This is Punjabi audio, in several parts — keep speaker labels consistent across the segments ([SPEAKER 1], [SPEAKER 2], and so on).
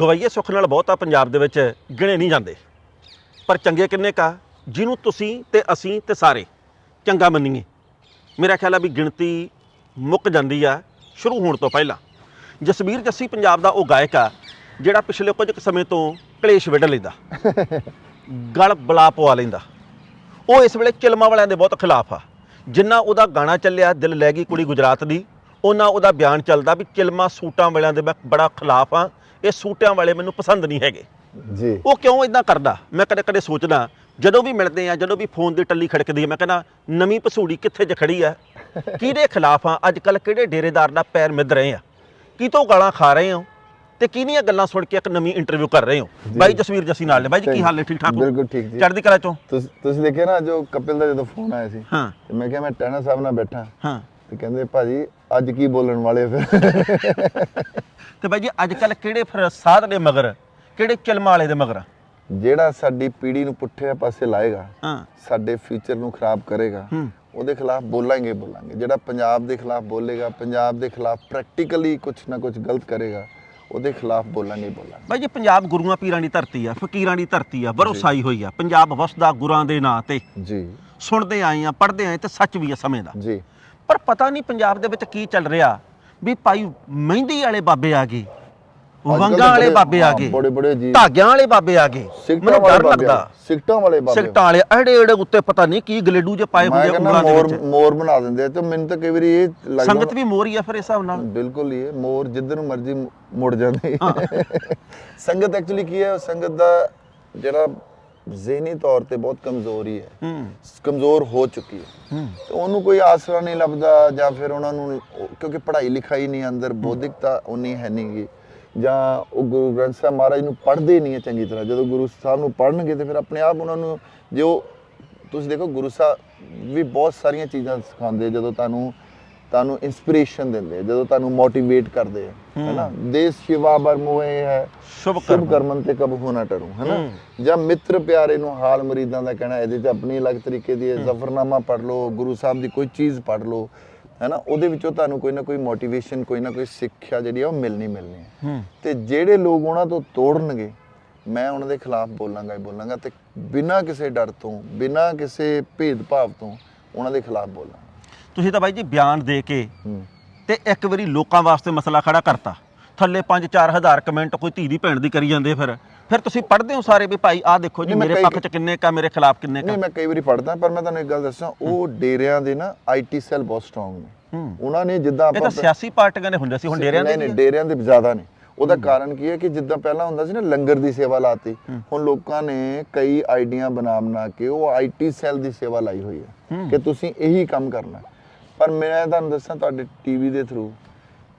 [SPEAKER 1] ਗਵਈਏ ਸੁੱਖ ਨਾਲ ਬਹੁਤਾ ਪੰਜਾਬ ਦੇ ਵਿੱਚ ਗਿਣੇ ਨਹੀਂ ਜਾਂਦੇ। ਪਰ ਚੰਗੇ ਕਿੰਨੇ ਕਾ ਜਿਹਨੂੰ ਤੁਸੀਂ ਤੇ ਅਸੀਂ ਤੇ ਸਾਰੇ ਚੰਗਾ ਮੰਨੀਏ। ਮੇਰਾ ਖਿਆਲ ਆ ਵੀ ਗਿਣਤੀ ਮੁੱਕ ਜਾਂਦੀ ਆ ਸ਼ੁਰੂ ਹੋਣ ਤੋਂ ਪਹਿਲਾਂ। ਜਸਵੀਰ ਜੱਸੀ ਪੰਜਾਬ ਦਾ ਉਹ ਗਾਇਕ ਆ ਜਿਹੜਾ ਪਿਛਲੇ ਕੁਝ ਸਮੇਂ ਤੋਂ ਕਲੇਸ਼ ਵਿੱਢ ਲੈਂਦਾ। ਗਲ ਬਲਾ ਪਵਾ ਲੈਂਦਾ। ਉਹ ਇਸ ਵੇਲੇ ਚਿਲਮਾ ਵਾਲਿਆਂ ਦੇ ਬਹੁਤ ਖਿਲਾਫ ਆ। ਜਿੰਨਾ ਉਹਦਾ ਗਾਣਾ ਚੱਲਿਆ ਦਿਲ ਲੈ ਗਈ ਕੁੜੀ ਗੁਜਰਾਤ ਦੀ ਉਹਨਾਂ ਉਹਦਾ ਬਿਆਨ ਚੱਲਦਾ ਵੀ ਚਿਲਮਾ ਸੂਟਾਂ ਵਾਲਿਆਂ ਦੇ ਮੈਂ ਬੜਾ ਖਿਲਾਫ ਆ। ਇਹ ਸੂਟਾਂ ਵਾਲੇ ਮੈਨੂੰ ਪਸੰਦ ਨਹੀਂ ਹੈਗੇ।
[SPEAKER 2] ਜੀ।
[SPEAKER 1] ਉਹ ਕਿਉਂ ਇਦਾਂ ਕਰਦਾ? ਮੈਂ ਕਦੇ ਕਦੇ ਸੋਚਦਾ ਜਦੋਂ ਵੀ ਮਿਲਦੇ ਆ ਜਦੋਂ ਵੀ ਫੋਨ ਦੀ ਟੱਲੀ ਖੜਕਦੀ ਹੈ ਮੈਂ ਕਹਿੰਦਾ ਨਵੀਂ ਪਸੂੜੀ ਕਿੱਥੇ ਜ ਖੜੀ ਆ? ਕਿਹਦੇ ਖਿਲਾਫ ਆ? ਅੱਜ ਕੱਲ ਕਿਹੜੇ ਡੇਰੇਦਾਰ ਦਾ ਪੈਰ ਮਿੱਧ ਰਹੇ ਆ? ਕੀ ਤੋਂ ਗਾਲਾਂ ਖਾ ਰਹੇ ਹੋ? ਤੇ ਕਿਹਦੀਆਂ ਗੱਲਾਂ ਸੁਣ ਕੇ ਇੱਕ ਨਵੀਂ ਇੰਟਰਵਿਊ ਕਰ ਰਹੇ ਹੋ? ਬਾਈ ਜਸਵੀਰ ਜਸੀ ਨਾਲ ਨੇ। ਬਾਈ ਜੀ ਕੀ ਹਾਲ ਹੈ ਠੀਕ ਠਾਕ
[SPEAKER 2] ਬਿਲਕੁਲ ਠੀਕ ਜੀ।
[SPEAKER 1] ਚੜ੍ਹਦੀ ਕਲਾ ਚੋਂ?
[SPEAKER 2] ਤੁਸੀਂ ਦੇਖਿਆ ਨਾ ਜੋ ਕਪਿਲ ਦਾ ਜਦੋਂ ਫੋਨ ਆਇਆ ਸੀ
[SPEAKER 1] ਹਾਂ।
[SPEAKER 2] ਤੇ ਮੈਂ ਕਿਹਾ ਮੈਂ ਟੈਨਾ ਸਾਹਿਬ ਨਾਲ ਬੈਠਾ।
[SPEAKER 1] ਹਾਂ।
[SPEAKER 2] ਤੇ ਕਹਿੰਦੇ ਭਾਜੀ ਅੱਜ ਕੀ ਬੋਲਣ ਵਾਲੇ ਫਿਰ?
[SPEAKER 1] ਤੇ ਬਾਈ ਜੀ ਅੱਜ ਕੱਲ ਕਿਹੜੇ ਫਿਰ ਸਾਧ ਦੇ ਮਗਰ ਕਿਹੜੇ ਚਲਮਾ ਵਾਲੇ ਦੇ ਮਗਰ?
[SPEAKER 2] ਜਿਹੜਾ ਸਾਡੀ ਪੀੜ੍ਹੀ ਨੂੰ ਪੁੱਠੇ ਪਾਸੇ ਲਾਏਗਾ
[SPEAKER 1] ਹਾਂ।
[SPEAKER 2] ਸਾਡੇ ਫਿਊਚਰ ਨੂੰ ਖਰਾਬ ਕਰੇਗਾ
[SPEAKER 1] ਹੂੰ।
[SPEAKER 2] ਉਹਦੇ ਖਿਲਾਫ ਬੋਲਾਂਗੇ ਬੋਲਾਂਗੇ। ਜਿਹੜਾ ਪੰਜਾਬ ਦੇ ਖਿਲਾਫ ਬੋਲੇਗਾ ਪੰਜਾਬ ਦੇ ਖਿਲਾਫ ਪ੍ਰੈਕਟੀਕਲੀ ਕੁਝ ਨਾ ਕੁਝ ਗਲਤ ਕਰੇਗਾ ਉਹਦੇ ਖਿਲਾਫ ਬੋਲਾਂਗੇ ਬੋਲਾਂਗੇ।
[SPEAKER 1] ਬਾਈ ਜੀ ਪੰਜਾਬ ਗੁਰੂਆਂ ਪੀਰਾਂ ਦੀ ਧਰਤੀ ਆ ਫਕੀਰਾਂ ਦੀ ਧਰਤੀ ਆ ਭਰੋਸਾਈ ਹੋਈ ਆ। ਪੰਜਾਬ ਵਸਦਾ ਗੁਰਾਂ ਦੇ ਨਾਂ ਤੇ।
[SPEAKER 2] ਜੀ।
[SPEAKER 1] ਸੁਣਦੇ ਆਏ ਆ ਪੜ੍ਹਦੇ ਆਏ ਤੇ ਸੱਚ ਵੀ ਆ ਸਮੇਂ ਦਾ।
[SPEAKER 2] ਜੀ।
[SPEAKER 1] ਪਰ ਪਤਾ ਨਹੀਂ ਪੰਜਾਬ ਦੇ ਵਿੱਚ ਕੀ ਚੱਲ ਰਿਹਾ। ਵੀ ਭਾਈ ਮਹਿੰਦੀ ਵਾਲੇ ਬਾਬੇ ਆ ਗਏ ਵੰਗਾਂ ਵਾਲੇ ਬਾਬੇ ਆ
[SPEAKER 2] ਹਾਂ,
[SPEAKER 1] ਗਏ
[SPEAKER 2] ਬੜੇ ਬੜੇ ਜੀ।
[SPEAKER 1] ਧਾਗਿਆਂ ਵਾਲੇ ਬਾਬੇ ਆ ਗਏ। ਮੈਨੂੰ ਡਰ ਲੱਗਦਾ।
[SPEAKER 2] ਸਿਗਟਾਂ ਵਾਲੇ ਬਾਬੇ
[SPEAKER 1] ਸਿਗਟਾਂ ਵਾਲੇ ਅੜੇ ਅੜੇ ਉੱਤੇ ਪਤਾ ਨਹੀਂ ਕੀ ਗਲੇਡੂ ਜੇ ਪਾਏ ਹੁੰਦੇ ਉਂਗਲਾਂ ਦੇ
[SPEAKER 2] ਮੋਰ
[SPEAKER 1] ਵਿੱਚ।
[SPEAKER 2] ਮੋਰ ਬਣਾ ਦਿੰਦੇ ਤੇ ਮੈਨੂੰ ਤਾਂ ਕਈ ਵਾਰੀ ਇਹ ਲੱਗਦਾ
[SPEAKER 1] ਸੰਗਤ ਵੀ ਮੋਰੀ ਆ ਫਿਰ ਇਸ ਹਿਸਾਬ ਨਾਲ।
[SPEAKER 2] ਬਿਲਕੁਲ ਹੀ ਹੈ ਮੋਰ ਜਿੱਧਰ ਨੂੰ ਮਰਜ਼ੀ ਮੁੜ ਜਾਂਦੇ। ਸੰਗਤ ਐਕਚੁਅਲੀ ਕੀ ਹੈ ਸੰਗਤ ਦਾ ਜਿਹੜਾ ਜ਼ਿਹਨੀ ਤੌਰ ਤੇ ਬਹੁਤ ਕਮਜ਼ੋਰੀ ਹੈ। ਕਮਜ਼ੋਰ ਹੋ ਚੁੱਕੀ ਹੈ। ਤੇ ਉਹਨੂੰ ਕੋਈ ਆਸਰਾ ਨਹੀਂ ਲੱਭਦਾ ਜਾਂ ਫਿਰ ਉਹਨਾਂ ਨੂੰ ਕਿਉਂਕਿ ਪੜ੍ਹਾਈ ਲਿਖਾਈ ਨਹੀਂ ਅੰਦਰ ਬੌਧਿਕਤਾ ਉਨੀ ਹੈ ਨਹੀਂਗੀ ਜਾਂ ਉਹ ਗੁਰੂ ਗ੍ਰੰਥ ਸਾਹਿਬ ਮਹਾਰਾਜ ਨੂੰ ਪੜ੍ਹਦੇ ਨਹੀਂ ਹੈ ਚੰਗੀ ਤਰ੍ਹਾਂ। ਜਦੋਂ ਗੁਰੂ ਸਾਹਿਬ ਨੂੰ ਪੜ੍ਹਨਗੇ ਤੇ ਫਿਰ ਆਪਣੇ ਆਪ ਉਹਨਾਂ ਨੂੰ ਜੋ ਤੁਸੀਂ ਦੇਖੋ ਗੁਰੂ ਸਾਹਿਬ ਵੀ ਬਹੁਤ ਸਾਰੀਆਂ ਚੀਜ਼ਾਂ ਸਿਖਾਉਂਦੇ ਜਦੋਂ ਤੁਹਾਨੂੰ ਤੁਹਾਨੂੰ ਇਨਸਪੀਰੇਸ਼ਨ ਦਿੰਦੇ ਆ, ਜਦੋਂ ਤੁਹਾਨੂੰ ਮੋਟੀਵੇਟ ਕਰਦੇ ਆ ਹੈਨਾ? ਦੇਸ਼ ਸ਼ਿਵਾ ਬਰ ਮੋਏ ਹੈ
[SPEAKER 1] ਸ਼ੁਭ
[SPEAKER 2] ਸ਼ੁਭ
[SPEAKER 1] ਕਰਮ।
[SPEAKER 2] ਕਰਮਨ ਤੇ ਕਬ ਹੋਣਾ ਟਰੂ ਹੈਨਾ? ਜਾਂ ਮਿੱਤਰ ਪਿਆਰੇ ਨੂੰ ਹਾਲ ਮਰੀਦਾਂ ਦਾ ਕਹਿਣਾ ਇਹਦੇ ਚ ਆਪਣੀ ਅਲੱਗ ਤਰੀਕੇ ਦੀ ਜ਼ਫਰਨਾਮਾ ਪੜ੍ਹ ਲਓ ਗੁਰੂ ਸਾਹਿਬ ਦੀ ਕੋਈ ਚੀਜ਼ ਪੜ੍ਹ ਲਓ ਹੈਨਾ? ਉਹਦੇ ਵਿੱਚੋਂ ਤੁਹਾਨੂੰ ਕੋਈ ਨਾ ਕੋਈ ਮੋਟੀਵੇਸ਼ਨ ਕੋਈ ਨਾ ਕੋਈ ਸਿੱਖਿਆ ਜਿਹੜੀ ਆ ਉਹ ਮਿਲਣੀ ਮਿਲਣੀ ਹੈ। ਤੇ ਜਿਹੜੇ ਲੋਕ ਉਹਨਾਂ ਤੋਂ ਤੋੜਨਗੇ ਮੈਂ ਉਹਨਾਂ ਦੇ ਖਿਲਾਫ ਬੋਲਾਂਗਾ ਹੀ ਬੋਲਾਂਗਾ ਤੇ ਬਿਨਾਂ ਕਿਸੇ ਡਰ ਤੋਂ ਬਿਨਾਂ ਕਿਸੇ ਭੇਦਭਾਵ ਤੋਂ ਉਹਨਾਂ ਦੇ ਖਿਲਾਫ ਬੋਲਾਂਗਾ।
[SPEAKER 1] ਤੁਸੀਂ ਤਾਂ ਬਾਈ ਜੀ ਬਿਆਨ ਦੇ ਕੇ
[SPEAKER 2] ਹੂੰ।
[SPEAKER 1] ਤੇ ਇੱਕ ਵਾਰੀ ਲੋਕਾਂ ਵਾਸਤੇ ਮਸਲਾ ਖੜਾ ਕਰਤਾ। ਥੱਲੇ 5-4 ਹਜ਼ਾਰ ਕਮੈਂਟ ਕੋਈ ਧੀ ਦੀ ਭੈਣ ਦੀ ਕਰੀ ਜਾਂਦੇ ਫਿਰ। ਫਿਰ ਤੁਸੀਂ ਪੜ੍ਹਦੇ ਹੋ ਸਾਰੇ ਵੀ ਭਾਈ ਆਹ ਦੇਖੋ ਜੀ
[SPEAKER 2] ਨਹੀਂ, ਮੈਂ
[SPEAKER 1] ਮੇਰੇ
[SPEAKER 2] ਕਈ-
[SPEAKER 1] ਪੱਖ 'ਚ ਕਿੰਨੇ ਕਾ ਮੇਰੇ ਖਿਲਾਫ ਕਿੰਨੇ
[SPEAKER 2] ਨਹੀਂ
[SPEAKER 1] ਕਾ
[SPEAKER 2] ਮੈਂ ਕਈ ਵਾਰੀ ਪੜਦਾ ਪਰ ਮੈਂ ਤੁਹਾਨੂੰ ਇੱਕ ਗੱਲ ਦੱਸਾਂ ਉਹ ਡੇਰਿਆਂ ਦੇ ਨਾ ਆਈਟੀ ਸੈੱਲ ਬਹੁਤ ਸਟਰੋਂਗ ਨੇ।
[SPEAKER 1] ਹੂੰ।
[SPEAKER 2] ਉਹਨਾਂ ਨੇ ਜਿੱਦਾਂ
[SPEAKER 1] ਇਹ ਤਾਂ ਸਿਆਸੀ ਪਾਰਟੀਆਂ ਦੇ ਹੁੰਦੇ ਸੀ ਹੁਣ ਡੇਰਿਆਂ ਦੇ
[SPEAKER 2] ਨਹੀਂ ਨਹੀਂ ਡੇਰਿਆਂ ਦੇ ਜ਼ਿਆਦਾ ਨੇ। ਉਹਦਾ ਕਾਰਨ ਕੀ ਹੈ ਕਿ ਜਿੱਦਾਂ ਪਹਿਲਾਂ ਹੁੰਦਾ ਸੀ ਨਾ ਲੰਗਰ ਦੀ ਸੇਵਾ ਲਾਤੀ ਹੁਣ ਲੋਕਾਂ ਨੇ ਕਈ ਆਈਡੀਆਂ ਬਣਾ ਬਣਾ ਕੇ ਉਹ ਆਈਟੀ ਸੈੱਲ ਦੀ ਸੇਵਾ ਲਾਈ ਹੋਈ ਹੈ। ਕਿ ਤੁਸੀਂ ਇਹੀ ਕੰਮ ਕਰਨਾ। ਪਰ ਮੈਂ ਤੁਹਾਨੂੰ ਦੱਸਾਂ ਤੁਹਾਡੇ ਟੀਵੀ ਦੇ ਥਰੂ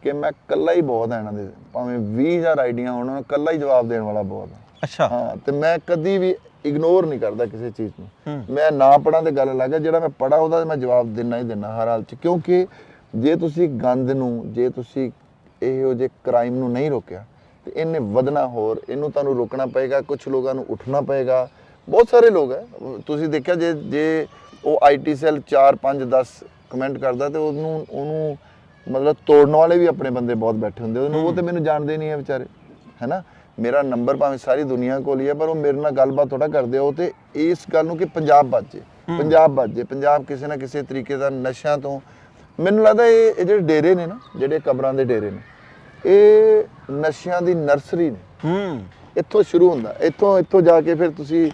[SPEAKER 2] ਕਿ ਮੈਂ ਇਕੱਲਾ ਹੀ ਬਹੁਤ ਆ ਇਹਨਾਂ ਦੇ ਭਾਵੇਂ 20000 ਆਈਡੀਆਂ ਹੋਣ ਉਹਨਾਂ ਨੂੰ ਇਕੱਲਾ ਹੀ ਜਵਾਬ ਦੇਣ ਵਾਲਾ ਬਹੁਤ ਆ।
[SPEAKER 1] ਅੱਛਾ।
[SPEAKER 2] ਹਾਂ ਤੇ ਮੈਂ ਕਦੀ ਵੀ ਇਗਨੋਰ ਨਹੀਂ ਕਰਦਾ ਕਿਸੇ ਚੀਜ਼ ਨੂੰ। ਮੈਂ ਨਾ ਪੜਾਂ ਤੇ ਗੱਲ ਅਲੱਗ ਹੈ ਜਿਹੜਾ ਮੈਂ ਪੜਾ ਉਹਦਾ ਮੈਂ ਜਵਾਬ ਦੇਣਾ ਹੀ ਦੇਣਾ ਹਰ ਹਾਲ 'ਚ। ਕਿਉਂਕਿ ਜੇ ਤੁਸੀਂ ਗੰਦ ਨੂੰ ਜੇ ਤੁਸੀਂ ਇਹੋ ਜਿਹੇ ਕ੍ਰਾਈਮ ਨੂੰ ਨਹੀਂ ਰੋਕਿਆ ਤੇ ਇਹਨੇ ਵਧਣਾ ਹੋਰ ਇਹਨੂੰ ਤੁਹਾਨੂੰ ਰੋਕਣਾ ਪਏਗਾ ਕੁਝ ਲੋਕਾਂ ਨੂੰ ਉੱਠਣਾ ਪਏਗਾ। ਬਹੁਤ ਸਾਰੇ ਲੋਕ ਹੈ ਤੁਸੀਂ ਦੇਖਿਆ ਜੇ ਜੇ ਉਹ ਆਈਟੀ ਸੈੱਲ 4 5 10 ਕਮੈਂਟ ਕਰਦਾ ਤੇ ਉਹਨੂੰ ਉਹਨੂੰ ਮਤਲਬ ਤੋੜਨ ਵਾਲੇ ਵੀ ਆਪਣੇ ਬੰਦੇ ਬਹੁਤ ਬੈਠੇ ਹੁੰਦੇ ਉਹਨੂੰ ਉਹ ਤੇ ਮੈਨੂੰ ਜਾਣਦੇ ਨਹੀਂ ਹੈ ਵਿਚਾਰੇ ਹੈਨਾ? ਮੇਰਾ ਨੰਬਰ ਭਾਵੇਂ ਸਾਰੀ ਦੁਨੀਆ ਕੋਲ ਹੀ ਹੈ ਪਰ ਉਹ ਮੇਰੇ ਨਾਲ ਗੱਲਬਾਤ ਥੋੜਾ ਕਰਦੇ ਉਹ ਤੇ ਇਸ ਗੱਲ ਨੂੰ ਕਿ ਪੰਜਾਬ ਬਚ ਪੰਜਾਬ ਬਚ ਪੰਜਾਬ ਕਿਸੇ ਨਾ ਕਿਸੇ ਤਰੀਕੇ ਦਾ ਨਸ਼ਿਆਂ ਤੋਂ। ਮੈਨੂੰ ਲੱਗਦਾ ਇਹ ਜਿਹੜੇ ਡੇਰੇ ਨੇ ਨਾ ਜਿਹੜੇ ਕਬਰਾਂ ਦੇ ਡੇਰੇ ਨੇ ਇਹ ਨਸ਼ਿਆਂ ਦੀ ਨਰਸਰੀ ਨੇ।
[SPEAKER 1] ਹੂੰ।
[SPEAKER 2] ਇੱਥੋਂ ਸ਼ੁਰੂ ਹੁੰਦਾ ਇੱਥੋਂ ਇੱਥੋਂ ਜਾ ਕੇ ਫਿਰ ਤੁਸੀਂ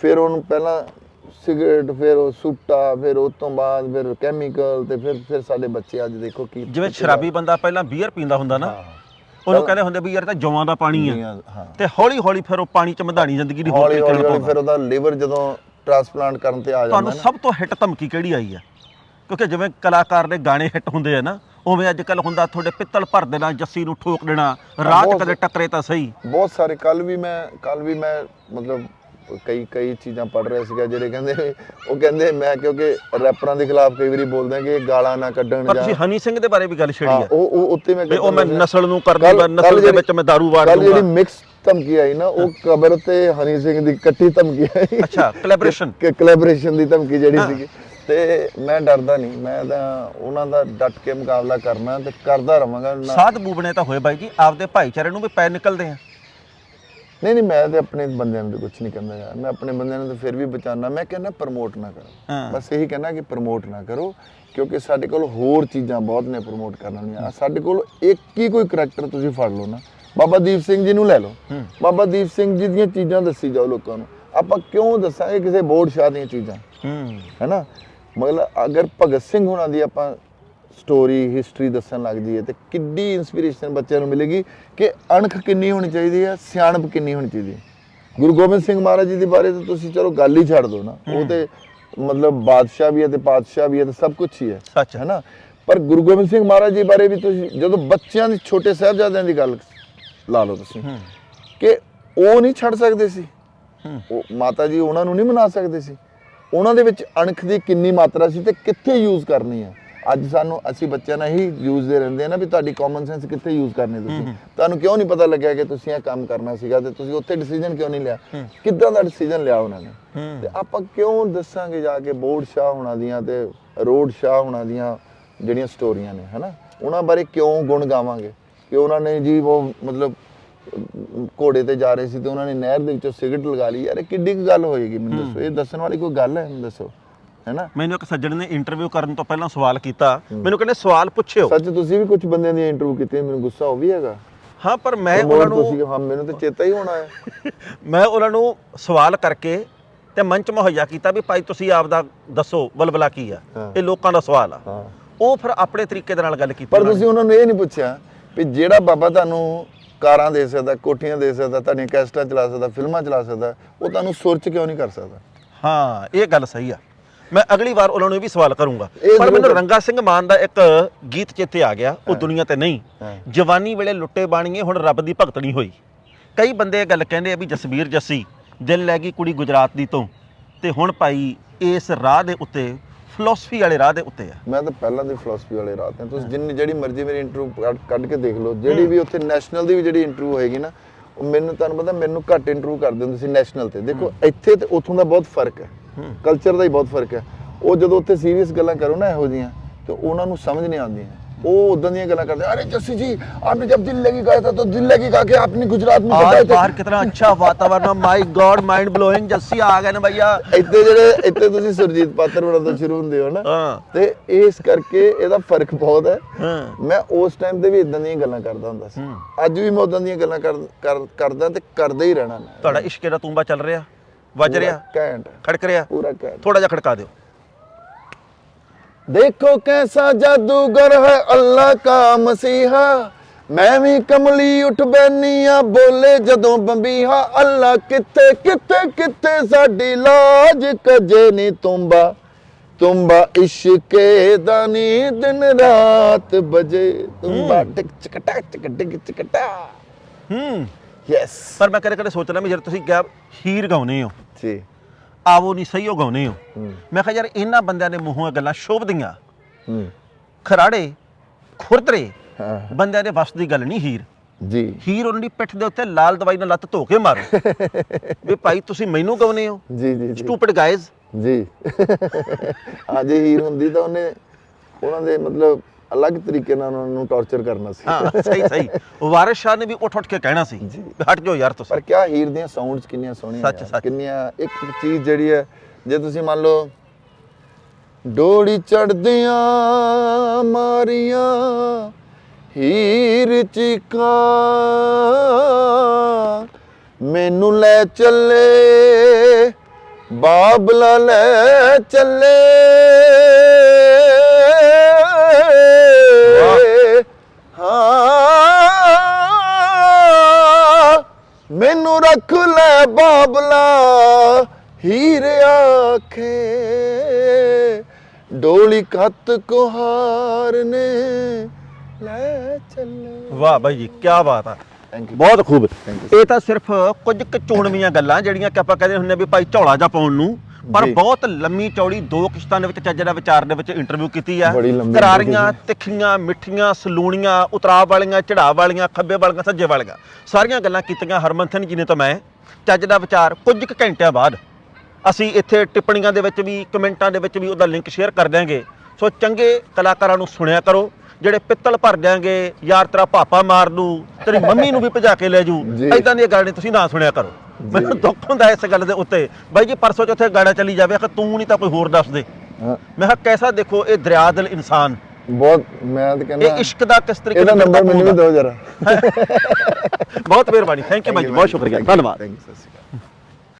[SPEAKER 2] ਫਿਰ ਉਹਨੂੰ ਪਹਿਲਾਂ ਸਿਗਰਟ ਫਿਰ ਉਹ ਸੁੱਟਾ ਫਿਰ ਉਸ ਤੋਂ ਬਾਅਦ ਫਿਰ ਕੈਮੀਕਲ ਤੇ ਫਿਰ ਫਿਰ ਸਾਡੇ ਬੱਚੇ ਅੱਜ ਦੇਖੋ ਕੀ
[SPEAKER 1] ਜਿਵੇਂ ਸ਼ਰਾਬੀ ਬੰਦਾ ਪਹਿਲਾਂ ਬੀਅਰ ਪੀਂਦਾ ਹੁੰਦਾ ਨਾ
[SPEAKER 2] ਹਾਂ।
[SPEAKER 1] ਉਹਨੂੰ ਕਹਿੰਦੇ ਹੁੰਦੇ ਵੀ ਯਾਰ ਤਾਂ ਜੌਆਂ ਦਾ ਪਾਣੀ ਆ।
[SPEAKER 2] ਹਾਂ।
[SPEAKER 1] ਤੇ ਹੌਲੀ ਹੌਲੀ ਫਿਰ ਉਹ ਪਾਣੀ ਚ ਮਧਾਣੀ ਜ਼ਿੰਦਗੀ ਦੀ ਹੋਰ ਪਾਉਂਦਾ।
[SPEAKER 2] ਫਿਰ ਉਹਦਾ ਲਿਵਰ ਜਦੋਂ ਟ੍ਰਾਂਸਪਲਾਂਟ ਕਰਨ ਤੇ ਆ ਜਾਂਦਾ
[SPEAKER 1] ਤੁਹਾਨੂੰ ਸਭ ਤੋਂ ਹਿੱਟ ਧਮਕੀ ਕਿਹੜੀ ਆਈ ਆ? ਕਿਉਂਕਿ ਜਿਵੇਂ ਕਲਾਕਾਰ ਦੇ ਗਾਣੇ ਹਿੱਟ ਹੁੰਦੇ ਆ ਨਾ ਉਵੇਂ ਅੱਜ ਕੱਲ ਹੁੰਦਾ ਤੁਹਾਡੇ ਪਿੱਤਲ ਭਰ ਦੇਣਾ ਜੱਸੀ ਨੂੰ ਠੋਕ ਦੇਣਾ
[SPEAKER 2] ਬਹੁਤ-
[SPEAKER 1] ਕਦੇ ਟੱਕਰੇ ਤਾਂ ਸਹੀ।
[SPEAKER 2] ਬਹੁਤ ਸਾਰੇ ਕੱਲ ਵੀ ਮੈਂ ਕੱਲ ਵੀ ਮੈਂ ਮਤਲਬ ਕਈ ਕਈ ਚੀਜ਼ਾਂ ਪੜ ਰਿਹਾ ਸੀਗਾ ਜਿਹੜੇ ਕਹਿੰਦੇ ਉਹ ਕਹਿੰਦੇ ਮੈਂ ਕਿਉਂਕਿ ਰੈਪਰਾਂ ਦੇ ਖਿਲਾਫ ਕਈ ਵਾਰੀ ਬੋਲਦਾ ਕਿ ਇਹ ਗਾਲਾਂ ਨਾ ਕੱਢਣ
[SPEAKER 1] ਪਰ
[SPEAKER 2] ਜਾਂ
[SPEAKER 1] ਤੁਸੀਂ ਹਨੀ ਸਿੰਘ ਦੇ ਬਾਰੇ ਵੀ ਗੱਲ ਛੇੜੀ
[SPEAKER 2] ਹਾਂ
[SPEAKER 1] ਆ
[SPEAKER 2] ਉਹ ਉਹ ਉੱਤੇ ਮੈਂ
[SPEAKER 1] ਵੀ ਉਹ ਮੈਂ ਨਸਲ ਨੂੰ ਕਰ
[SPEAKER 2] ਕੱਲ੍ਹ-
[SPEAKER 1] ਦੂੰਗਾ ਨਸਲ
[SPEAKER 2] ਕੱਲ੍ਹ
[SPEAKER 1] ਦੇ
[SPEAKER 2] ਜਿਹੜੀ-
[SPEAKER 1] ਵਿੱਚ ਮੈਂ ਦਾਰੂ ਵਾੜ
[SPEAKER 2] ਕੱਲ ਜਿਹੜੀ
[SPEAKER 1] ਦੂੰਗਾ
[SPEAKER 2] ਮਿਕਸ ਧਮਕੀ ਆਈ ਨਾ ਉਹ ਕਬਰ ਤੇ ਹਨੀ ਸਿੰਘ ਦੀ ਇਕੱਠੀ ਧਮਕੀ ਆਈ।
[SPEAKER 1] ਅੱਛਾ ਕੋਲੈਬੋਰੇਸ਼ਨ
[SPEAKER 2] ਕਿ ਕੋਲੈਬੋਰੇਸ਼ਨ ਦੀ ਧਮਕੀ ਜਿਹੜੀ ਸੀਗੀ। ਤੇ ਮੈਂ ਡਰਦਾ ਨਹੀਂ ਮੈਂ ਤਾਂ ਉਹਨਾਂ ਦਾ ਡਟ ਕੇ ਮੁਕਾਬਲਾ ਕਰਨਾ ਤੇ ਕਰਦਾ ਰਵਾਂਗਾ। ਨਾ
[SPEAKER 1] ਸਾਧ ਬੂਬਣੇ ਤਾਂ ਹੋਏ ਬਾਈ ਜੀ ਆਪਦੇ ਭਾਈਚਾਰੇ ਨੂੰ ਵੀ ਪੈ ਨਿਕਲਦੇ ਆ।
[SPEAKER 2] ਨਹੀਂ ਨਹੀਂ ਮੈਂ ਤੇ ਆਪਣੇ ਬੰਦਿਆਂ ਨੂੰ ਕੁਝ ਨਹੀਂ ਕਹਿੰਦਾ ਯਾਰ। ਮੈਂ ਆਪਣੇ ਬੰਦਿਆਂ ਨੂੰ ਤਾਂ ਫਿਰ ਵੀ ਬਚਾਉਣਾ ਮੈਂ ਕਹਿੰਦਾ ਪ੍ਰਮੋਟ ਨਾ ਕਰੋ। ਬਸ ਇਹੀ ਕਹਿੰਦਾ ਕਿ ਪ੍ਰਮੋਟ ਨਾ ਕਰੋ ਕਿਉਂਕਿ ਸਾਡੇ ਕੋਲ ਹੋਰ ਚੀਜ਼ਾਂ ਬਹੁਤ ਨੇ ਪ੍ਰਮੋਟ ਕਰਨ ਵਾਲੀਆਂ। ਸਾਡੇ ਕੋਲ ਇੱਕ ਹੀ ਕੋਈ ਕਰੈਕਟਰ ਤੁਸੀਂ ਫੜ ਲਓ ਨਾ। ਬਾਬਾ ਦੀਪ ਸਿੰਘ ਜੀ ਨੂੰ ਲੈ ਲਓ। ਬਾਬਾ ਦੀਪ ਸਿੰਘ ਜੀ ਦੀਆਂ ਚੀਜ਼ਾਂ ਦੱਸੀ ਜਾਓ ਲੋਕਾਂ ਨੂੰ। ਆਪਾਂ ਕਿਉਂ ਦੱਸਾਂਗੇ ਕਿਸੇ ਬੋਰਡ ਸ਼ਾਹ ਦੀਆਂ ਚੀਜ਼ਾਂ?
[SPEAKER 1] ਹੂੰ।
[SPEAKER 2] ਹੈਨਾ ਮਤਲਬ ਅਗਰ ਭਗਤ ਸਿੰਘ ਹੋਣਾ ਦੀ ਆਪਾਂ ਸਟੋਰੀ ਹਿਸਟਰੀ ਦੱਸਣ ਲੱਗ ਜਾਈਏ ਤੇ ਕਿੱਡੀ ਇਨਸਪੀਰੇਸ਼ਨ ਬੱਚਿਆਂ ਨੂੰ ਮਿਲੇਗੀ ਕਿ ਅਣਖ ਕਿੰਨੀ ਹੋਣੀ ਚਾਹੀਦੀ ਹੈ ਸਿਆਣਪ ਕਿੰਨੀ ਹੋਣੀ ਚਾਹੀਦੀ ਹੈ। ਗੁਰੂ ਗੋਬਿੰਦ ਸਿੰਘ ਮਹਾਰਾਜ ਜੀ ਦੇ ਬਾਰੇ ਤਾਂ ਤੁਸੀਂ ਚਲੋ ਗੱਲ ਹੀ ਛੱਡ ਦਿਓ ਨਾ। ਉਹ ਤੇ ਮਤਲਬ ਬਾਦਸ਼ਾਹ ਵੀ ਹੈ ਤੇ ਪਾਤਸ਼ਾਹ ਵੀ ਹੈ ਤੇ ਸਭ ਕੁਝ ਹੀ ਹੈ
[SPEAKER 1] ਸੱਚ।
[SPEAKER 2] ਹੈ ਨਾ? ਪਰ ਗੁਰੂ ਗੋਬਿੰਦ ਸਿੰਘ ਮਹਾਰਾਜ ਜੀ ਬਾਰੇ ਵੀ ਤੁਸੀਂ ਜਦੋਂ ਬੱਚਿਆਂ ਦੀ ਛੋਟੇ ਸਾਹਿਬਜ਼ਾਦਿਆਂ ਦੀ ਗੱਲ ਲਾ ਲਓ ਤੁਸੀਂ
[SPEAKER 1] ਹੂੰ।
[SPEAKER 2] ਕਿ ਉਹ ਨਹੀਂ ਛੱਡ ਸਕਦੇ ਸੀ।
[SPEAKER 1] ਹੂੰ।
[SPEAKER 2] ਉਹ ਮਾਤਾ ਜੀ ਉਹਨਾਂ ਨੂੰ ਨਹੀਂ ਮਨਾ ਸਕਦੇ ਸੀ। ਉਹਨਾਂ ਦੇ ਵਿੱਚ ਅਣਖ ਦੀ ਕਿੰਨੀ ਮਾਤਰਾ ਸੀ ਤੇ ਕਿੱਥੇ ਯੂਜ਼ ਕਰਨੀ ਹੈ? ਅੱਜ ਸਾਨੂੰ ਅਸੀਂ ਬੱਚਿਆਂ ਨਾਲ ਹੀ ਯੂਜ਼ ਦੇ ਰਹਿੰਦੇ ਆ ਨਾ ਵੀ ਤੁਹਾਡੀ ਕਾਮਨ ਸੈਂਸ ਕਿੱਥੇ ਯੂਜ਼ ਕਰਨੀ ਤੁਸੀਂ। ਤੁਹਾਨੂੰ ਕਿਉਂ ਨਹੀਂ ਪਤਾ ਲੱਗਿਆ ਕਿ ਤੁਸੀਂ ਇਹ ਕੰਮ ਕਰਨਾ ਸੀਗਾ ਤੇ ਤੁਸੀਂ ਉੱਥੇ ਡਿਸੀਜਨ ਕਿਉਂ ਨਹੀਂ ਲਿਆ? ਕਿੱਦਾਂ ਦਾ ਡਿਸੀਜਨ ਲਿਆ ਉਹਨਾਂ ਨੇ? ਤੇ ਆਪਾਂ ਕਿਉਂ ਦੱਸਾਂਗੇ ਜਾ ਕੇ ਬੋਰਡ ਸ਼ਾਹ ਹੋਣਾ ਦੀਆਂ ਤੇ ਰੋਡ ਸ਼ਾਹ ਹੋਣਾ ਦੀਆਂ ਜਿਹੜੀਆਂ ਸਟੋਰੀਆਂ ਨੇ ਹਨਾ? ਉਹਨਾਂ ਬਾਰੇ ਕਿਉਂ ਗੁਣ ਗਾਵਾਂਗੇ? ਕਿ ਉਹਨਾਂ ਨੇ ਜੀ ਉਹ ਮਤਲਬ ਘੋੜੇ ਤੇ ਜਾ ਰਹੇ ਸੀ ਤੇ ਉਹਨਾਂ ਨੇ ਨਹਿਰ ਦੇ ਵਿੱਚੋਂ ਸਿਗਰਟ ਲਗਾ ਲਈ। ਯਾਰ ਇਹ ਕਿੱਡੀ ਕੁ ਗੱਲ ਹੋਏਗੀ ਮੈਨੂੰ ਦੱਸੋ। ਇਹ ਦੱਸਣ ਵਾਲੀ ਕੋਈ ਗੱਲ ਹੈ? ਮੈਨੂੰ ਦੱਸੋ। ਹੈਨਾ?
[SPEAKER 1] ਮੈਨੂੰ ਇੱਕ ਸੱਜਣ ਨੇ ਇੰਟਰਵਿਊ ਕਰਨ ਤੋਂ ਪਹਿਲਾਂ ਸਵਾਲ ਕੀਤਾ। ਮੈਨੂੰ ਕਹਿੰਦੇ ਸਵਾਲ ਪੁੱਛਿਓ।
[SPEAKER 2] ਸੱਚ ਤੁਸੀਂ ਵੀ ਕੁਝ ਬੰਦਿਆਂ ਦੀ ਇੰਟਰਵਿਊ ਕੀਤੀ ਮੈਨੂੰ ਗੁੱਸਾ ਉਹ ਵੀ ਹੈਗਾ।
[SPEAKER 1] ਹਾਂ ਪਰ ਮੈਂ ਉਹਨਾਂ ਨੂੰ
[SPEAKER 2] ਤੁਸੀਂ ਹਾਂ ਮੈਨੂੰ ਤਾਂ ਚੇਤਾ ਹੀ ਹੋਣਾ ਹੈ।
[SPEAKER 1] ਮੈਂ ਉਹਨਾਂ ਨੂੰ ਸਵਾਲ ਕਰਕੇ ਤੇ ਮੰਚ ਮੁਹੱਈਆ ਕੀਤਾ ਵੀ ਭਾਈ ਤੁਸੀਂ ਆਪ ਦਾ ਦੱਸੋ ਬਲਬਲਾ ਕੀ ਆ। ਇਹ ਲੋਕਾਂ ਦਾ ਸਵਾਲ ਆ। ਉਹ ਫਿਰ ਆਪਣੇ ਤਰੀਕੇ ਦੇ ਨਾਲ ਗੱਲ ਕੀਤੀ
[SPEAKER 2] ਪਰ। ਤੁਸੀਂ ਉਹਨਾਂ ਨੂੰ ਇਹ ਨਹੀਂ ਪੁੱਛਿਆ ਵੀ ਜਿਹੜਾ ਬਾਬਾ ਤੁਹਾਨੂੰ ਕਾਰਾਂ ਦੇ ਸਕਦਾ ਕੋਠੀਆਂ ਦੇ ਸਕਦਾ ਤੁਹਾਡੀਆਂ ਕੈਸਟਾਂ ਚਲਾ ਸਕਦਾ ਫਿਲਮਾਂ ਚਲਾ ਸਕਦਾ ਉਹ ਤੁਹਾਨੂੰ ਸੁਰ ਚ ਕਿਉਂ ਨਹੀਂ ਕਰ ਸਕਦਾ?
[SPEAKER 1] ਹਾਂ ਇਹ ਗੱਲ ਸਹੀ ਆ। ਮੈਂ ਅਗਲੀ ਵਾਰ ਉਹਨਾਂ ਨੂੰ ਇਹ ਵੀ ਸਵਾਲ ਕਰੂੰਗਾ।
[SPEAKER 2] ਇਹ
[SPEAKER 1] ਪਰ
[SPEAKER 2] ਜ਼ਰੂਰ
[SPEAKER 1] ਮੈਨੂੰ
[SPEAKER 2] ਕਰੋ।
[SPEAKER 1] ਰੰਗਾ ਸਿੰਘ ਮਾਨ ਦਾ ਇੱਕ ਗੀਤ ਚੇਤੇ ਆ ਗਿਆ ਉਹ ਦੁਨੀਆ ਤੇ ਨਹੀਂ।
[SPEAKER 2] ਹਾਂ।
[SPEAKER 1] ਜਵਾਨੀ ਵੇਲੇ ਲੁੱਟੇ ਬਾਣੀਏ ਹੁਣ ਰੱਬ ਦੀ ਭਗਤ ਨਹੀਂ ਹੋਈ। ਕਈ ਬੰਦੇ ਇਹ ਗੱਲ ਕਹਿੰਦੇ ਆ ਵੀ ਜਸਬੀਰ ਜੱਸੀ ਦਿਲ ਲੈ ਗਈ ਕੁੜੀ ਗੁਜਰਾਤ ਦੀ ਤੋਂ। ਤੇ ਹੁਣ ਭਾਈ ਇਸ ਰਾਹ ਦੇ ਉੱਤੇ ਫਿਲਾਸਫੀ ਵਾਲੇ ਰਾਹ ਦੇ ਉੱਤੇ ਆ।
[SPEAKER 2] ਮੈਂ ਤਾਂ ਪਹਿਲਾਂ ਦੀ ਫਿਲਾਸਫੀ ਵਾਲੇ ਰਾਹ ਤੇ ਹਾਂ। ਤੁਸੀਂ ਜਿੰਨੀ ਜਿਹੜੀ ਮਰਜ਼ੀ ਮੇਰੀ ਇੰਟਰਵਿਊ ਕੱਢ ਕੇ ਦੇਖ ਲਓ। ਜਿਹੜੀ ਵੀ ਉੱਥੇ ਨੈਸ਼ਨਲ ਦੀ ਵੀ ਜਿਹੜੀ ਇੰਟਰਵਿਊ ਹੋਏਗੀ ਨਾ ਉਹ ਮੈਨੂੰ ਤੁਹਾਨੂੰ ਪਤਾ ਮੈਨੂੰ ਘੱਟ ਇੰਟਰਵਿਊ ਕਰਦੇ ਹੁੰਦੇ ਸੀ ਨੈਸ਼ਨਲ ਤੇ। ਦੇਖੋ ਇੱਥੇ ਤੇ ਉੱਥੋਂ ਦਾ ਬਹੁਤ ਫ਼ਰਕ ਹੂੰ। ਕਲਚਰ ਦਾ ਹੀ ਬਹੁਤ ਫਰਕ ਹੈ ਉਹ ਜਦੋਂ ਉੱਥੇ ਸੀਰੀਅਸ ਗੱਲਾਂ ਕਰੋ ਨਾ ਇਹੋ ਜੀਆਂ ਤੇ ਉਹਨਾਂ ਨੂੰ ਸਮਝ ਨਹੀਂ ਆਉਂਦੀਆਂ ਉਹ ਉਦਾਂ ਦੀਆਂ ਗੱਲਾਂ ਕਰਦੇ अरे जस्सी जी आपने जब दिल लगी गया था तो दिल लगी कहा कि आपने गुजरात में
[SPEAKER 1] आज
[SPEAKER 2] बताए थे
[SPEAKER 1] बाहर कितना अच्छा वातावरण है my God mind blowing Jassi आ गए ना भैया
[SPEAKER 2] ਇੱਥੇ ਜਿਹੜੇ ਇੱਥੇ ਤੁਸੀਂ ਸੁਰਜੀਤ ਪਾਤਰ ਬਣਾ ਤੋਂ ਸ਼ੁਰੂ ਹੁੰਦੇ ਹੋ ਨਾ
[SPEAKER 1] ਹਾਂ
[SPEAKER 2] ਤੇ ਇਸ ਕਰਕੇ ਇਹਦਾ ਫਰਕ ਬਹੁਤ ਹੈ
[SPEAKER 1] ਹਾਂ
[SPEAKER 2] ਮੈਂ ਉਸ ਟਾਈਮ ਤੇ ਵੀ ਇਦਾਂ ਦੀਆਂ ਗੱਲਾਂ ਕਰਦਾ ਹੁੰਦਾ ਸੀ
[SPEAKER 1] ਹੂੰ।
[SPEAKER 2] ਅੱਜ ਵੀ ਮੈਂ ਉਦਾਂ ਦੀਆਂ ਗੱਲਾਂ ਕਰ- ਕਰ- ਕਰਦਾ ਤੇ ਕਰਦਾ ਹੀ ਰਹਿਣਾ ਮੈਂ
[SPEAKER 1] ਤੁਹਾਡਾ ਇਸ਼ਕੇ ਦਾ ਤੂੰਬਾ ਚੱਲ ਰਿਹਾ ਵੱਜ ਰਿਹਾ
[SPEAKER 2] ਪੂਰਾ ਘੈਂਟ
[SPEAKER 1] ਖੜਕ ਰਿਹਾ
[SPEAKER 2] ਪੂਰਾ ਘੈਂਟ
[SPEAKER 1] ਥੋੜਾ ਜਿਹਾ ਖੜਕਾ ਦਿਓ
[SPEAKER 2] देखो कैसा जादूगर है अल्लाह का मसीहा ਮੈਂ ਵੀ ਕਮਲੀ ਉੱਠ ਬੈਨੀਆਂ ਬੋਲੇ ਜਦੋਂ ਬੰਬੀਹਾ ਅੱਲਾ ਕਿੱਥੇ ਕਿੱਥੇ ਕਿੱਥੇ ਸਾਡੀ ਲਾਜ ਕਜੇ ਨੀ ਤੁੰਬਾ ਤੁੰਬਾ ਇਸ਼ਕੇ ਦਾ ਨੀ ਦਿਨ ਰਾਤ ਬਜੇ ਤੁੰਬਾ ਟਿਕ ਚਕਟਾ ਚਕ ਟਿਕ ਚਕਟਾ
[SPEAKER 1] ਹੂੰ
[SPEAKER 2] ਯੈਸ
[SPEAKER 1] ਪਰ ਮੈਂ ਕਦੇ ਕਦੇ ਸੋਚਦਾ ਵੀ ਜਦ ਤੁਸੀਂ ਕਿਹਾ ਹੀਰ ਗਾਉਨੇ ਹੋ
[SPEAKER 2] ਜੀ।
[SPEAKER 1] ਆਵੋ ਨਹੀਂ ਸਹੀਓ ਗਾਉਨੇ ਹੋ
[SPEAKER 2] ਹੂੰ।
[SPEAKER 1] ਮੈਂ ਕਿਹਾ ਯਾਰ ਇਹਨਾਂ ਬੰਦਿਆਂ ਦੇ ਮੂੰਹੋਂ ਇਹ ਗੱਲਾਂ ਸ਼ੋਭਦੀਆਂ
[SPEAKER 2] ਹੂੰ।
[SPEAKER 1] ਖਰਾੜੇ ਖੁਰਦਰੇ
[SPEAKER 2] ਹਾਂ।
[SPEAKER 1] ਬੰਦਿਆਂ ਦੇ ਵਸ ਦੀ ਗੱਲ ਨਹੀਂ ਹੀਰ।
[SPEAKER 2] ਜੀ।
[SPEAKER 1] ਹੀਰ ਉਹਨਾਂ ਦੀ ਪਿੱਠ ਦੇ ਉੱਤੇ ਲਾਲ ਦਵਾਈ ਨਾਲ ਲੱਤ ਧੋ ਕੇ ਮਾਰੋ। ਵੀ ਭਾਈ ਤੁਸੀਂ ਮੈਨੂੰ ਗਾਉਨੇ ਹੋ?
[SPEAKER 2] ਜੀ ਜੀ
[SPEAKER 1] ਸਟੂਪਿਡ ਗਾਇਜ਼
[SPEAKER 2] ਜੀ। ਹਾਂ ਜੇ ਹੀਰ ਹੁੰਦੀ ਤਾਂ ਉਹਨੇ ਉਹਨਾਂ ਦੇ ਮਤਲਬ ਅਲੱਗ ਤਰੀਕੇ ਨਾਲ ਉਹਨਾਂ ਨੂੰ ਟੌਰਚਰ ਕਰਨਾ ਸੀ।
[SPEAKER 1] ਹਾਂ ਸਹੀ ਸਹੀ। ਵਾਰਿਸ ਸ਼ਾਹ ਨੇ ਵੀ ਉੱਠ ਉੱਠ ਕੇ ਕਹਿਣਾ ਸੀ ਹਟ ਜਾਓ ਯਾਰ ਤੁਸੀਂ।
[SPEAKER 2] ਪਰ ਕਿਆ ਹੀਰ ਦੀਆਂ ਸਾਊਂਡਸ ਕਿੰਨੀਆਂ ਸੋਹਣੀਆਂ
[SPEAKER 1] ਸੱਚ,
[SPEAKER 2] ਯਾਰ,
[SPEAKER 1] ਸੱਚ।
[SPEAKER 2] ਕਿੰਨੀਆਂ ਇੱਕ ਇੱਕ ਚੀਜ਼ ਜਿਹੜੀ ਹੈ ਜੇ ਤੁਸੀਂ ਮੰਨ ਲਓ ਡੋੜੀ ਚੜਦਿਆਂ ਮਾਰੀਆਂ ਹੀਰ ਚੀਕਾਂ ਮੈਨੂੰ ਲੈ ਚੱਲੇ ਬਾਬਲਾ ਲੈ ਚੱਲੇ। ਰੱਖ ਲੈ ਬਾਬਲਾ ਹੀਰ ਆਖੇ। ਡੋਲੀ ਕੱਤ ਕੁਹਾਰ ਨੇ ਲੈ ਚੱਲੇ।
[SPEAKER 1] ਵਾਹ ਬਾਈ ਜੀ ਕੀ ਬਾਤ ਆ। ਬਹੁਤ ਖੂਬ। ਇਹ ਤਾਂ ਸਿਰਫ ਕੁਝ ਕੁ ਚੋਣਵੀਆਂ ਗੱਲਾਂ ਜਿਹੜੀਆਂ ਕਿ ਆਪਾਂ ਕਹਿੰਦੇ ਹੁੰਦੇ ਆ ਵੀ ਭਾਈ ਝੋਲਾ ਜਾ ਪਾਉਣ ਨੂੰ। ਪਰ
[SPEAKER 2] ਜੀ।
[SPEAKER 1] ਬਹੁਤ ਲੰਮੀ ਚੌੜੀ ਦੋ ਕਿਸ਼ਤਾਂ ਦੇ ਵਿੱਚ ਚੱਜ ਦਾ ਵਿਚਾਰ ਦੇ ਵਿੱਚ ਇੰਟਰਵਿਊ ਕੀਤੀ ਆ।
[SPEAKER 2] ਬੜੀ
[SPEAKER 1] ਕਰਾਰੀਆਂ ਤਿੱਖੀਆਂ ਮਿੱਠੀਆਂ ਸਲੂਣੀਆਂ ਉਤਰਾਵ ਵਾਲੀਆਂ ਚੜਾਵ ਵਾਲੀਆਂ ਖੱਬੇ ਵਾਲੀਆਂ ਸੱਜੇ ਵਾਲੀਆਂ। ਸਾਰੀਆਂ ਗੱਲਾਂ ਕੀਤੀਆਂ ਹਰਮਨਥਨ ਜੀ ਨੇ ਤਾਂ ਮੈਂ। ਚੱਜ ਦਾ ਵਿਚਾਰ ਕੁਝ ਕੁ ਘੰਟਿਆਂ ਬਾਅਦ ਅਸੀਂ ਇੱਥੇ ਟਿੱਪਣੀਆਂ ਦੇ ਵਿੱਚ ਵੀ ਕਮੈਂਟਾਂ ਦੇ ਵਿੱਚ ਵੀ ਉਹਦਾ ਲਿੰਕ ਸ਼ੇਅਰ ਕਰ ਦਿਆਂਗੇ। ਸੋ ਚੰਗੇ ਕਲਾਕਾਰਾਂ ਨੂੰ ਸੁਣਿਆ ਕਰੋ। ਜਿਹੜੇ ਪਿੱਤਲ ਭਰ ਜਾਣਗੇ ਯਾਰ ਤੇਰਾ ਪਾਪਾ ਮਾਰ ਦੂ ਤੇਰੀ ਮੰਮੀ ਨੂੰ ਵੀ ਭਜਾ ਕੇ ਲੈ ਜੂ
[SPEAKER 2] ਜੀ।
[SPEAKER 1] ਐਦਾਂ ਦੀਆਂ ਗਾਣੇ ਤੁਸੀਂ ਨਾ ਸੁਣਿਆ ਕਰੋ। ਮੈਨੂੰ ਦੁੱਖ ਹੁੰਦਾ ਇਸ ਗੱਲ ਦੇ ਉੱਤੇ। ਬਾਈ ਜੀ ਪਰਸੋਂ ਚੌਥੇ ਗਾਣਾ ਚੱਲੀ ਜਾਵੇ ਕਿ ਤੂੰ ਨਹੀਂ ਤਾਂ ਕੋਈ ਹੋਰ ਦੱਸ ਦੇ।
[SPEAKER 2] ਹਾਂ।
[SPEAKER 1] ਮੈਂ ਕਿਹਾ ਕੈਸਾ ਦੇਖੋ ਇਹ ਦਰਿਆ ਦਿਲ ਇਨਸਾਨ।
[SPEAKER 2] ਬਹੁਤ ਮੈਂ ਤਾਂ ਕਹਿੰਦਾ
[SPEAKER 1] ਇਹ ਇਸ਼ਕ ਦਾ ਕਿਸ ਤਰੀਕੇ
[SPEAKER 2] ਇਹਦਾ
[SPEAKER 1] ਨਾਲ
[SPEAKER 2] ਨੰਬਰ ਮੈਨੂੰ ਵੀ ਦਿਓ ਜਰਾ।
[SPEAKER 1] ਬਹੁਤ ਮਿਹਰਬਾਨੀ। ਥੈਂਕ ਯੂ ਬਾਈ ਜੀ ਬਹੁਤ ਸ਼ੁਕਰੀਆ। ਧੰਨਵਾਦ।
[SPEAKER 2] ਥੈਂਕ ਯੂ ਸਤਿ ਸ਼੍ਰੀ ਅਕਾਲ।